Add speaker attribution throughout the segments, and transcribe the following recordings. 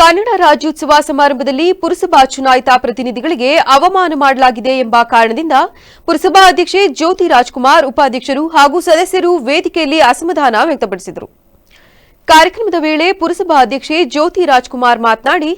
Speaker 1: ಕನ್ನಡ ರಾಜ್ಯೋತ್ಸವ ಸಮಾರಂಭದಲ್ಲಿ ಪುರಸಭಾ ಚುನಾಯಿತ ಪ್ರತಿನಿಧಿಗಳಿಗೆ ಅವಮಾನ ಮಾಡಲಾಗಿದೆ ಎಂಬ ಕಾರಣದಿಂದ ಪುರಸಭಾ ಅಧ್ಯಕ್ಷೆ ಜ್ಯೋತಿ ರಾಜ್ಕುಮಾರ್, ಉಪಾಧ್ಯಕ್ಷರು ಹಾಗೂ ಸದಸ್ಯರು ವೇದಿಕೆಯಲ್ಲಿ ಅಸಮಾಧಾನ ವ್ಯಕ್ತಪಡಿಸಿದರು. ಕಾರ್ಯಕ್ರಮದ ವೇಳೆ ಪುರಸಭಾ ಅಧ್ಯಕ್ಷೆ ಜ್ಯೋತಿ ರಾಜ್ಕುಮಾರ್ ಮಾತನಾಡಿ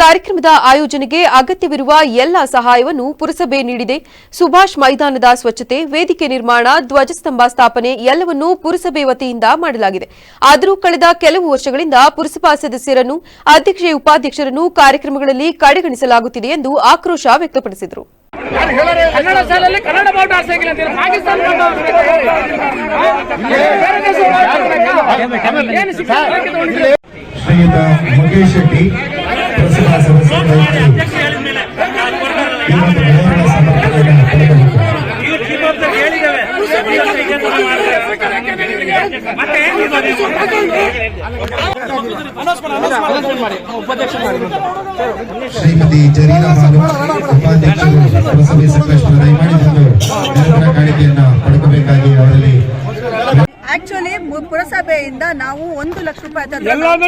Speaker 1: ಕಾರ್ಯಕ್ರಮದ ಆಯೋಜನೆಗೆ ಅಗತ್ಯವಿರುವ ಎಲ್ಲ ಸಹಾಯವನ್ನು ಪುರಸಭೆ ನೀಡಿದೆ. ಸುಭಾಷ್ ಮೈದಾನದ ಸ್ವಚ್ಛತೆ ವೇದಿಕೆ ನಿರ್ಮಾಣ ಧ್ವಜಸ್ತಂಭ ಸ್ಥಾಪನೆ ಎಲ್ಲವನ್ನೂ ಪುರಸಭೆ ವತಿಯಿಂದ ಮಾಡಲಾಗಿದೆ. ಆದರೂ ಕಳೆದ ಕೆಲವು ವರ್ಷಗಳಿಂದ ಪುರಸಭಾ ಸದಸ್ಯರನ್ನು ಅಧ್ಯಕ್ಷ ಉಪಾಧ್ಯಕ್ಷರನ್ನು ಕಾರ್ಯಕ್ರಮಗಳಲ್ಲಿ ಕಡೆಗಣಿಸಲಾಗುತ್ತಿದೆ ಎಂದು ಆಕ್ರೋಶ ವ್ಯಕ್ತಪಡಿಸಿದರು.
Speaker 2: ಕನ್ನಡ ಶಾಲೆಯಲ್ಲಿ ಕನ್ನಡ ಬಾವುಟ ಹಾರಿಸಂಗಿಲ್ಲ ಅಂತೀರ? ಪಾಕಿಸ್ತಾನ?
Speaker 3: ಶ್ರೀಯುತ ಮುಖೇಶ್ ಶೆಟ್ಟಿ ಶ್ರೀಮತಿ ಜರೀನಾ ಬಾನು ಉಪಾಧ್ಯಕ್ಷರು ಪುರಸಭೆ ಸಕಲೇಶ್ವರ ದಯಮಾಡಿ
Speaker 4: ಪುರಸಭೆಯಿಂದ ನಾವು ಒಂದು ಲಕ್ಷ ರೂಪಾಯಿ ತಂದ್ರೆ
Speaker 2: ಎಲ್ಲಾದ್ರೂ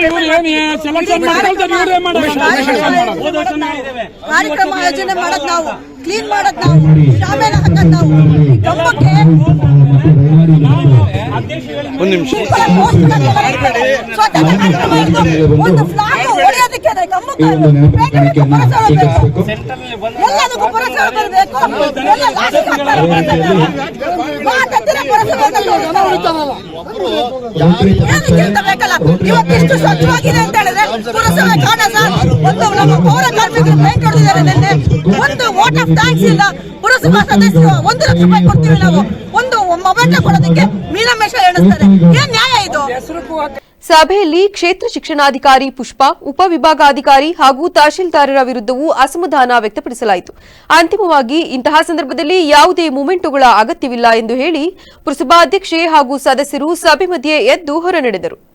Speaker 2: ಏನು ಸೆಲೆಕ್ಷನ್ ಮಾಡ್ಕೊಳ್ತಾರೆ ಇವ್ರೇ ಮಾಡೋದು.
Speaker 4: ಕಾರ್ಯಕ್ರಮ ಆಯೋಜನೆ ಮಾಡೋದ್. ನಾವು. ಕ್ಲೀನ್ ಮಾಡೋದ್ ನಾವು. ಶಾಮೇಲೆ ಹಾಕೋದ್ ನಾವು.
Speaker 3: ಒಂದು ನಿಮಿಷ
Speaker 4: ಅಂತ ಹೇಳ್ತಾರೆ. ಏನಕ್ಕೆ ಅಂತ ಬೇಕಲ್ಲ ಸ್ವಚ್ಛವಾಗಿದೆ ಅಂತ ಹೇಳಿದ್ರೆ ಪುರಸಭೆ ಕಾರಣ ಸರ್ ಒಂದು ನಮ್ಮ ಪೌರ ಕಾರ್ಮಿಕರು ಪೇಂಟ್ ಹೊಡೆದಿದ್ದಾರೆ ನಿನ್ನೆ ಒಂದು ವೋಟ್ ಆಫ್ ಥ್ಯಾಂಕ್ಸ್ ಇಲ್ಲ ಪುರಸಭಾ ಸದಸ್ಯರು ಒಂದು ಲಕ್ಷ ರೂಪಾಯಿ ಕೊಡ್ತೀವಿ ನಾವು ಒಂದು ಮೊಬೈಲ್ ಕೊಡೋದಕ್ಕೆ ಮೀನಮೇಶ ಎಣಿಸ್ತಾರೆ ನ್ಯಾಯ ಇದು?
Speaker 1: ಸಭೆಯಲ್ಲಿ ಕ್ಷೇತ್ರ ಶಿಕ್ಷಣಾಧಿಕಾರಿ ಪುಷ್ಪ ಉಪವಿಭಾಗಾಧಿಕಾರಿ ಹಾಗೂ ತಹಶೀಲ್ದಾರರ ವಿರುದ್ಧವೂ ಅಸಮಾಧಾನ ವ್ಯಕ್ತಪಡಿಸಲಾಯಿತು. ಅಂತಿಮವಾಗಿ ಇಂತಹ ಸಂದರ್ಭದಲ್ಲಿ ಯಾವುದೇ ಮೂಮೆಂಟುಗಳ ಅಗತ್ಯವಿಲ್ಲ ಎಂದು ಹೇಳಿ ಪುರಸಭಾಧ್ಯಕ್ಷೆ ಹಾಗೂ ಸದಸ್ಯರು ಸಭೆ ಮಧ್ಯೆ ಎದ್ದು ಹೊರನಡೆದರು.